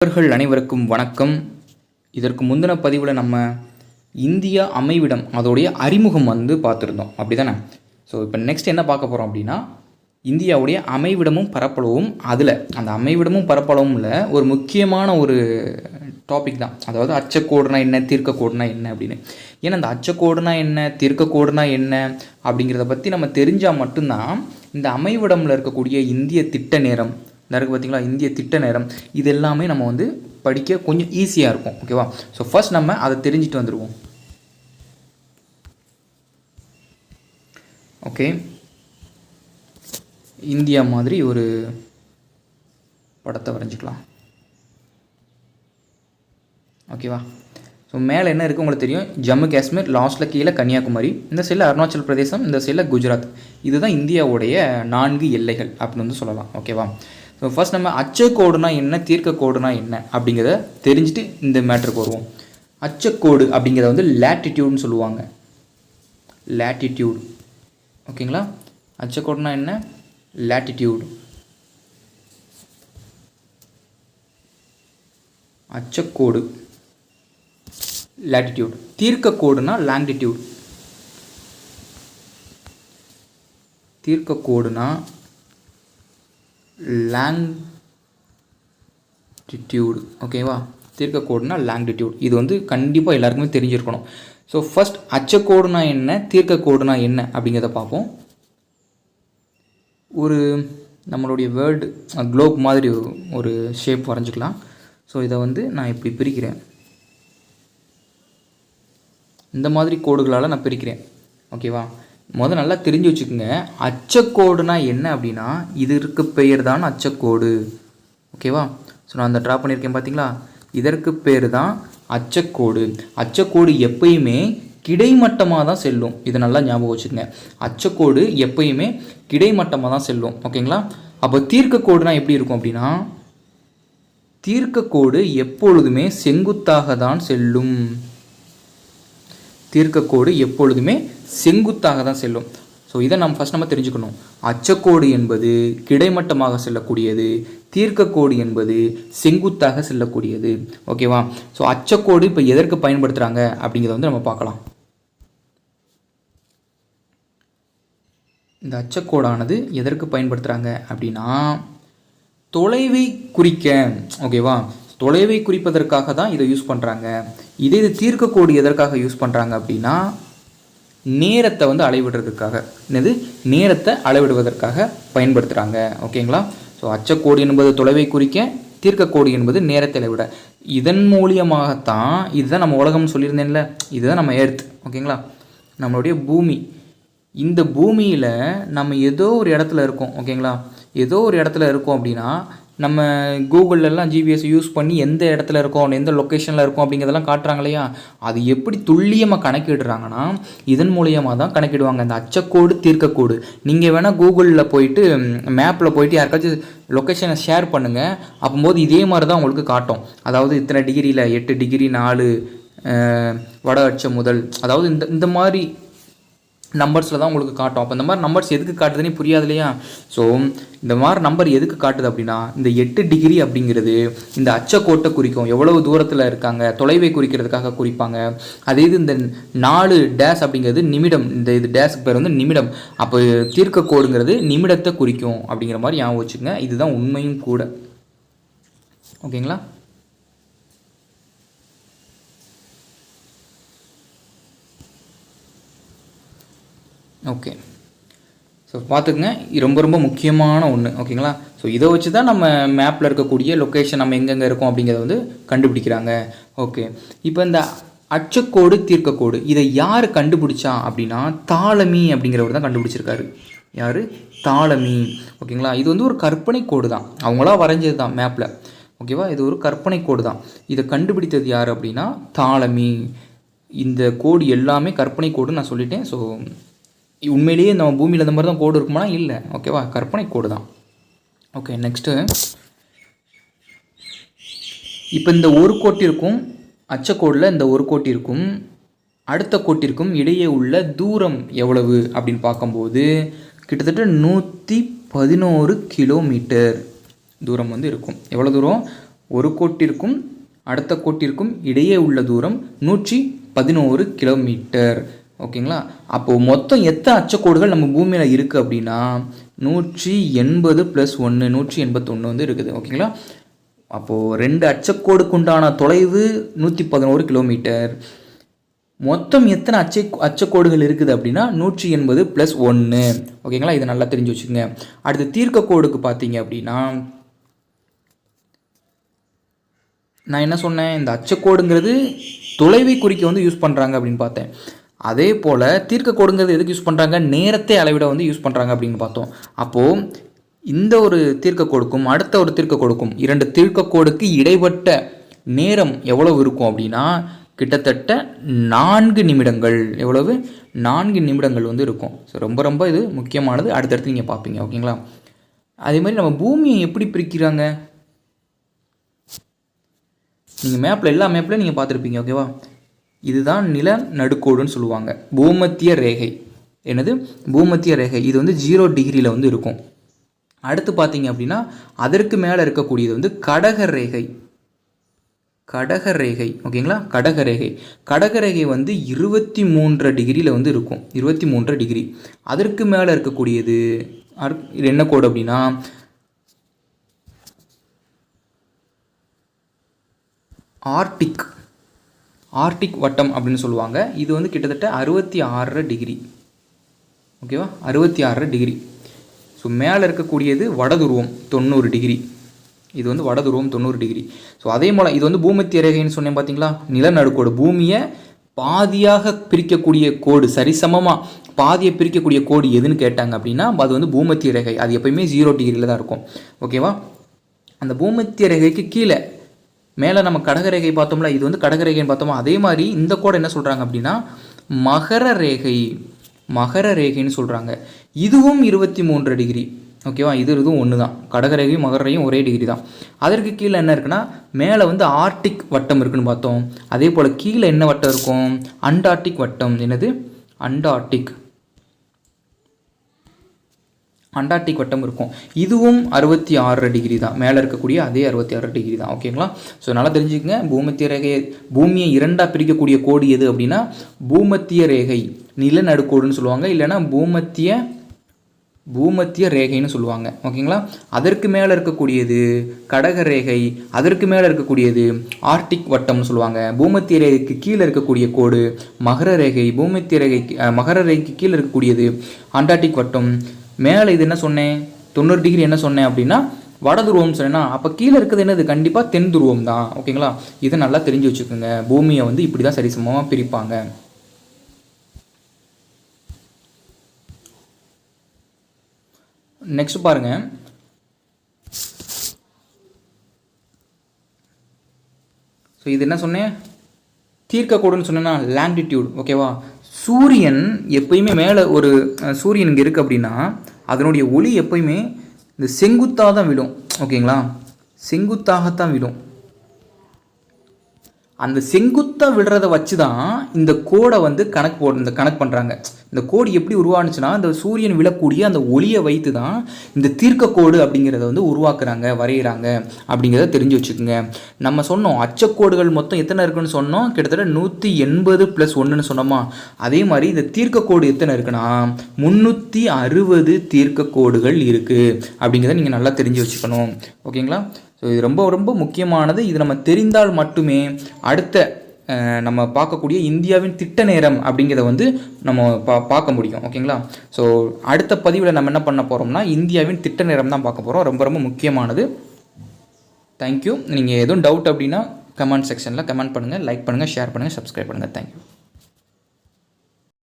நண்பர்கள் அனைவருக்கும் வணக்கம். இதற்கு முந்தின பதிவில் நம்ம இந்தியா அமைவிடம் அதோடைய அறிமுகம் வந்து பார்த்துருந்தோம். அப்படி தானே ஸோ இப்போ நெக்ஸ்ட் என்ன பார்க்க போகிறோம் அப்படின்னா இந்தியாவுடைய அமைவிடமும் பரப்பளவும் அதில். அந்த அமைவிடமும் பரப்பளவும்ல ஒரு முக்கியமான ஒரு டாபிக் தான். அதாவது அச்சக்கோடுனா என்ன தீர்க்கக்கோடுனா என்ன அப்படின்னு. ஏன்னா அந்த அச்சக்கோடுனா என்ன தீர்க்கக்கோடுனா என்ன அப்படிங்கிறத பற்றி நம்ம தெரிஞ்சால் மட்டும்தான் இந்த அமைவிடமில் இருக்கக்கூடிய இந்திய திட்ட நேரம் இருக்குது பார்த்தீங்களா இந்திய திட்ட நேரம். இது எல்லாமே நம்ம வந்து படிக்க கொஞ்சம் ஈஸியாக இருக்கும். ஓகேவா ஸோ ஃபர்ஸ்ட் நம்ம அதை தெரிஞ்சுட்டு வந்துடுவோம் ஓகே இந்தியா மாதிரி ஒரு படத்தை வரைஞ்சிக்கலாம். ஓகேவா ஸோ மேலே என்ன இருக்குது உங்களுக்கு தெரியும்? ஜம்மு காஷ்மீர் லாஸ்ட்டில் கீழே கன்னியாகுமரி இந்த சைடில் அருணாச்சல் பிரதேசம் இந்த சைடில் குஜராத். இதுதான் இந்தியாவுடைய நான்கு எல்லைகள் அப்படின்னு வந்து சொல்லலாம். ஓகேவா ஸோ ஃபர்ஸ்ட் நம்ம அச்சக்கோடுனா என்ன தீர்க்க கோடுனா என்ன அப்படிங்கிறத தெரிஞ்சுட்டு இந்த மேட்ருக்கு வருவோம். அச்சக்கோடு அப்படிங்கிறத வந்து லேட்டிடியூட்னு சொல்லுவாங்க. லேட்டிடியூடு ஓகேங்களா? அச்சக்கோடுனா என்ன? லேட்டிடியூடு அச்சக்கோடு லேட்டிடியூட் தீர்க்கக்கோடுனா லாங்கிடியூட் தீர்க்கக்கோடுனா லாங்டிடியூடு ஓகேவா தீர்க்கக்கோடுனா லாங்டிடியூட் இது வந்து கண்டிப்பாக எல்லாருக்குமே தெரிஞ்சிருக்கணும். ஸோ ஃபஸ்ட் அச்சக்கோடுனா என்ன தீர்க்கக்கோடுனா என்ன அப்படிங்கிறத பார்ப்போம். ஒரு நம்மளுடைய வேர்ல்டு குளோப் மாதிரி ஒரு ஷேப் வரைஞ்சிக்கலாம். ஸோ இதை வந்து நான் இப்படி பிரிக்கிறேன். இந்த மாதிரி கோடுகளால் நான் பிரிக்கிறேன். ஓகேவா முதல் நல்லா தெரிஞ்சு வச்சுக்கோங்க. அச்சக்கோடுனா என்ன அப்படின்னா இதற்கு பெயர் தான் அச்சக்கோடு. ஓகேவா ஸோ நான் அந்த ட்ரா பண்ணியிருக்கேன் பார்த்தீங்களா இதற்கு பேர் தான் அச்சக்கோடு. அச்சக்கோடு எப்பயுமே கிடைமட்டமாக தான் செல்லும். இதை நல்லா ஞாபகம் வச்சுக்கோங்க. அச்சக்கோடு எப்பயுமே கிடைமட்டமாக தான் செல்லும். ஓகேங்களா அப்போ தீர்க்கக்கோடுனா எப்படி இருக்கும் அப்படின்னா தீர்க்கக்கோடு எப்பொழுதுமே செங்குத்தாக தான் செல்லும். தீர்க்கக்கோடு எப்பொழுதுமே செங்குத்தாக தான் செல்லும். ஸோ இதை நம்ம ஃபஸ்ட் நம்ம தெரிஞ்சுக்கணும். அச்சக்கோடு என்பது கிடைமட்டமாக செல்லக்கூடியது தீர்க்கக்கோடு என்பது செங்குத்தாக செல்லக்கூடியது. ஓகேவா ஸோ அச்சக்கோடு இப்போ எதற்கு பயன்படுத்துகிறாங்க அப்படிங்கிறத வந்து நம்ம பார்க்கலாம். இந்த அச்சக்கோடானது எதற்கு பயன்படுத்துகிறாங்க அப்படின்னா தொலைவை குறிக்க. ஓகேவா தொலைவை குறிப்பதற்காக தான் இதை யூஸ் பண்ணுறாங்க இதே இது தீர்க்கக்கோடு எதற்காக யூஸ் பண்ணுறாங்க அப்படின்னா நேரத்தை வந்து அளவிடுறதுக்காக என்னது? நேரத்தை அளவிடுவதற்காக பயன்படுத்துகிறாங்க ஓகேங்களா ஸோ அச்சக்கோடு என்பது தொலைவை குறிக்க தீர்க்கக்கோடு என்பது நேரத்தை அளவிட. இதன் மூலியமாகத்தான் இதுதான் நம்ம உலகம்னு சொல்லியிருந்தேன்ல இதுதான் நம்ம எர்த் ஓகேங்களா நம்மளுடைய பூமி. இந்த பூமியில் நம்ம ஏதோ ஒரு இடத்துல இருக்கோம். ஓகேங்களா ஏதோ ஒரு இடத்துல இருக்கோம் அப்படின்னா நம்ம கூகுள்லலாம் ஜிபிஎஸ் யூஸ் பண்ணி எந்த இடத்துல இருக்கோம் எந்த லொக்கேஷனில் இருக்கோம் அப்படிங்கிறதெல்லாம் காட்டுறாங்க இல்லையா? அது எப்படி துல்லியமாக கணக்கிடுறாங்கன்னா இதன் மூலியமாக தான் கணக்கிடுவாங்க. இந்த அச்சக்கோடு தீர்க்கக்கோடு நீங்கள் வேணால் கூகுளில் போயிட்டு மேப்பில் போயிட்டு யாருக்காச்சும் லொக்கேஷனை ஷேர் பண்ணுங்கள் அப்போது இதே மாதிரி தான் உங்களுக்கு காட்டும். அதாவது இத்தனை டிகிரியில் எட்டு டிகிரி நாலு வட அச்சம் முதல். அதாவது இந்த இந்த மாதிரி நம்பர்ஸில் தான் உங்களுக்கு காட்டும். அப்போ இந்த மாதிரி நம்பர்ஸ் எதுக்கு காட்டுதுன்னே புரியாது இல்லையா ஸோ இந்த மாதிரி நம்பர் எதுக்கு காட்டுது அப்படின்னா இந்த எட்டு டிகிரி அப்படிங்கிறது இந்த அச்சக்கோட்டை குறிக்கும் எவ்வளவு தூரத்தில் இருக்காங்க தொலைவை குறிக்கிறதுக்காக குறிப்பாங்க. அதே இது இந்த நாலு டேஸ் அப்படிங்கிறது நிமிடம் இந்த இது டேஸ்க்கு பேர் வந்து நிமிடம். அப்போ தீர்க்க கோடுங்கிறது நிமிடத்தை குறிக்கும் அப்படிங்கிற மாதிரி ஞாபகம் வச்சுக்கோங்க. இதுதான் உண்மையும் கூட. ஓகேங்களா? ஓகே ஸோ பார்த்துக்குங்க. இது ரொம்ப ரொம்ப முக்கியமான ஒன்று ஓகேங்களா ஸோ இதை வச்சு தான் நம்ம மேப்பில் இருக்கக்கூடிய லொக்கேஷன் நம்ம எங்கெங்கே இருக்கோம் அப்படிங்கிறத வந்து கண்டுபிடிக்கிறாங்க. ஓகே இப்போ இந்த அச்சக்கோடு தீர்க்கக்கோடு இதை யார் கண்டுபிடிச்சா அப்படின்னா தாளமி அப்படிங்கிறவர் தான் கண்டுபிடிச்சிருக்காரு. யார்? தாளமி. ஓகேங்களா இது வந்து ஒரு கற்பனை கோடு தான். அவங்களா வரைஞ்சது தான் மேப்பில் ஓகேவா இது ஒரு கற்பனை கோடு தான். இதை கண்டுபிடித்தது யார் அப்படின்னா தாளமி. இந்த கோடு எல்லாமே கற்பனை கோடுன்னு நான் சொல்லிட்டேன். ஸோ உண்மையிலேயே நம்ம பூமியில் இந்த மாதிரி தான் கோடு இருக்குமா இல்லை. ஓகேவா கற்பனை கோடு தான். ஓகே நெக்ஸ்ட்டு இப்போ இந்த ஒரு கோட்டிற்கும் அச்சக்கோடில் இந்த ஒரு கோட்டிற்கும் அடுத்த கோட்டிற்கும் இடையே உள்ள தூரம் எவ்வளவு அப்படின்னு பார்க்கும்போது கிட்டத்தட்ட நூற்றி பதினோரு கிலோமீட்டர் தூரம் வந்து இருக்கும். எவ்வளோ தூரம்? ஒரு கோட்டிற்கும் அடுத்த கோட்டிற்கும் இடையே உள்ள தூரம் நூற்றி பதினோரு கிலோமீட்டர். ஓகேங்களா? அப்போது மொத்தம் எத்தனை அச்சக்கோடுகள் நம்ம பூமியில் இருக்குது அப்படின்னா நூற்றி எண்பது ப்ளஸ் ஒன்று நூற்றி எண்பத்தொன்று வந்து இருக்குது. ஓகேங்களா? அப்போது ரெண்டு அச்சக்கோடுக்கு உண்டான தொலைவு நூற்றி பதினோரு கிலோமீட்டர் மொத்தம் எத்தனை அச்சை அச்சக்கோடுகள் இருக்குது அப்படின்னா நூற்றி எண்பது ப்ளஸ் ஒன்று ஓகேங்களா? இதை நல்லா தெரிஞ்சு வச்சுக்கோங்க. அடுத்து தீர்க்க கோடுக்கு பார்த்தீங்க அப்படின்னா நான் என்ன சொன்னேன்? இந்த அச்சக்கோடுங்கிறது தொலைவை குறிக்க வந்து யூஸ் பண்ணுறாங்க அப்படின்னு பார்த்தேன். அதே போல் தீர்க்க கொடுங்கிறது எதுக்கு யூஸ் பண்ணுறாங்க நேரத்தை அளவிட வந்து யூஸ் பண்ணுறாங்க அப்படின்னு பார்த்தோம். அப்போது இந்த ஒரு தீர்க்க கொடுக்கும் அடுத்த ஒரு தீர்க்க கொடுக்கும் இரண்டு தீர்க்க கோடுக்கு இடைப்பட்ட நேரம் எவ்வளவு இருக்கும் அப்படின்னா கிட்டத்தட்ட நான்கு நிமிடங்கள் எவ்வளவு? நான்கு நிமிடங்கள் வந்து இருக்கும். ஸோ ரொம்ப ரொம்ப இது முக்கியமானது. அடுத்தடுத்து நீங்கள் பார்ப்பீங்க. ஓகேங்களா அதே மாதிரி நம்ம பூமியை எப்படி பிரிக்கிறாங்க? நீங்கள் மேப்பில் எல்லா மேப்லையும் நீங்கள் பார்த்துருப்பீங்க. ஓகேவா இதுதான் நில நடுக்கோடுன்னு சொல்லுவாங்க. பூமத்திய ரேகை. என்னது? பூமத்திய ரேகை. இது வந்து ஜீரோ டிகிரியில் வந்து இருக்கும். அடுத்து பார்த்தீங்க அப்படின்னா அதற்கு மேலே இருக்கக்கூடியது வந்து கடக ரேகை. கடக ரேகை. ஓகேங்களா? கடக ரேகை. கடக ரேகை வந்து இருபத்தி மூன்றரை டிகிரியில் வந்து இருக்கும். இருபத்தி மூன்றரை டிகிரி. அதற்கு மேலே இருக்கக்கூடியது இது என்ன கோடு அப்படின்னா ஆர்டிக் ஆர்டிக் வட்டம் அப்படின்னு சொல்லுவாங்க. இது வந்து கிட்டத்தட்ட அறுபத்தி ஆறரை டிகிரி. ஓகேவா? அறுபத்தி ஆறரை டிகிரி. ஸோ மேலே இருக்கக்கூடியது வடதுருவம் தொண்ணூறு டிகிரி. இது வந்து வடதுருவம் தொண்ணூறு டிகிரி. ஸோ அதே போல் இது வந்து பூமத்திய ரேகைன்னு சொன்னேன் பார்த்தீங்களா நிலநடுக்கோடு பூமியை பாதியாக பிரிக்கக்கூடிய கோடு சரிசமமாக பாதியை பிரிக்கக்கூடிய கோடு எதுன்னு கேட்டாங்க அப்படின்னா அது வந்து பூமத்திய ரேகை. அது எப்பயுமே ஜீரோ டிகிரியில் தான் இருக்கும். ஓகேவா? அந்த பூமத்திய ரேகைக்கு கீழே மேலே நம்ம கடகரேகை பார்த்தோம்ல இது வந்து கடகரேகைன்னு பார்த்தோமா? அதே மாதிரி இந்த கோடை என்ன சொல்கிறாங்க அப்படின்னா மகர ரேகை மகர ரேகைன்னு சொல்கிறாங்க இதுவும் இருபத்தி மூன்று டிகிரி ஓகேவா இது இதுவும் ஒன்று தான் கடகரேகையும் மகரையும் ஒரே டிகிரி தான். அதற்கு கீழே என்ன இருக்குன்னா மேலே வந்து ஆர்டிக் வட்டம் இருக்குன்னு பார்த்தோம். அதே போல் கீழே என்ன வட்டம் இருக்கும்? அண்டார்டிக் வட்டம். என்னது? அண்டார்டிக் அண்டார்டிக் வட்டம் இருக்கும். இதுவும் அறுபத்தி ஆறு டிகிரி தான். மேலே இருக்கக்கூடிய அதே அறுபத்தி ஆறு டிகிரி தான். ஓகேங்களா ஸோ நல்லா தெரிஞ்சுக்கங்க. பூமத்திய ரேகை பூமியை இரண்டாக பிரிக்கக்கூடிய கோடு எது அப்படின்னா பூமத்திய ரேகை நிலநடுக்கோடுன்னு சொல்லுவாங்க. இல்லைன்னா பூமத்திய பூமத்திய ரேகைன்னு சொல்லுவாங்க. ஓகேங்களா அதற்கு மேலே இருக்கக்கூடியது கடக ரேகை அதற்கு மேலே இருக்கக்கூடியது ஆர்டிக் வட்டம்னு சொல்லுவாங்க. பூமத்திய ரேகைக்கு கீழே இருக்கக்கூடிய கோடு மகர ரேகை பூமத்திய ரேகைக்கு மகர ரேகைக்கு கீழே இருக்கக்கூடியது அண்டார்டிக் வட்டம். மேலே இது என்ன சொன்னேன்? தொண்ணூறு டிகிரி என்ன சொன்னேன் அப்படின்னா வட துருவம் சொன்னேன்னா அப்போ கீழே இருக்கிறது என்னது? கண்டிப்பாக தென் துருவம் தான். ஓகேங்களா? இதை நல்லா தெரிஞ்சு வச்சுக்கோங்க. பூமியை வந்து இப்படி தான் சரிசமமாக பிரிப்பாங்க. நெக்ஸ்ட் பாருங்க. ஸோ இது என்ன சொன்னேன்? தீர்க்கக்கூடன்னு சொன்னேன்னா லேண்டிடியூட். ஓகேவா? சூரியன் எப்பயுமே மேலே ஒரு சூரியன் இங்கே இருக்குது அப்படின்னா அதனுடைய ஒளி எப்பயுமே இந்த செங்குத்தாக தான் விடும் ஓகேங்களா? செங்குத்தாகத்தான் விடும் அந்த செங்குத்தாக விடுறத வச்சு தான் இந்த கோடை வந்து கணக்கு போடு இந்த கணக்கு பண்ணுறாங்க இந்த கோடு எப்படி உருவானுச்சுன்னா இந்த சூரியன் விழக்கூடிய அந்த ஒளியை வைத்து தான் இந்த தீர்க்க கோடு அப்படிங்கிறத வந்து உருவாக்குறாங்க வரைகிறாங்க அப்படிங்கிறத தெரிஞ்சு வச்சுக்கோங்க. நம்ம சொன்னோம் அச்சக்கோடுகள் மொத்தம் எத்தனை இருக்குன்னு சொன்னோம் கிட்டத்தட்ட நூற்றி எண்பது ப்ளஸ் ஒன்றுன்னு சொன்னோமா? அதே மாதிரி இந்த தீர்க்க கோடு எத்தனை இருக்குன்னா முந்நூற்றி அறுபது தீர்க்க கோடுகள் இருக்குது அப்படிங்கிறத நீங்கள் நல்லா தெரிஞ்சு வச்சுக்கணும். ஓகேங்களா? ஸோ இது ரொம்ப ரொம்ப முக்கியமானது. இது நம்ம தெரிந்தால் மட்டுமே அடுத்த நம்ம பார்க்கக்கூடிய இந்தியாவின் திட்ட நேரம் அப்படிங்கிறத வந்து நம்ம பா பார்க்க முடியும். ஓகேங்களா? ஸோ அடுத்த பதிவில் நம்ம என்ன பண்ண போகிறோம்னா இந்தியாவின் திட்ட நேரம் தான் பார்க்க போகிறோம் ரொம்ப ரொம்ப முக்கியமானது. தேங்க்யூ நீங்கள் எதுவும் டவுட் அப்படின்னா கமெண்ட் செக்ஷனில் கமெண்ட் பண்ணுங்கள் லைக் பண்ணுங்கள் ஷேர் பண்ணுங்கள் சப்ஸ்கிரைப் பண்ணுங்கள் தேங்க்யூ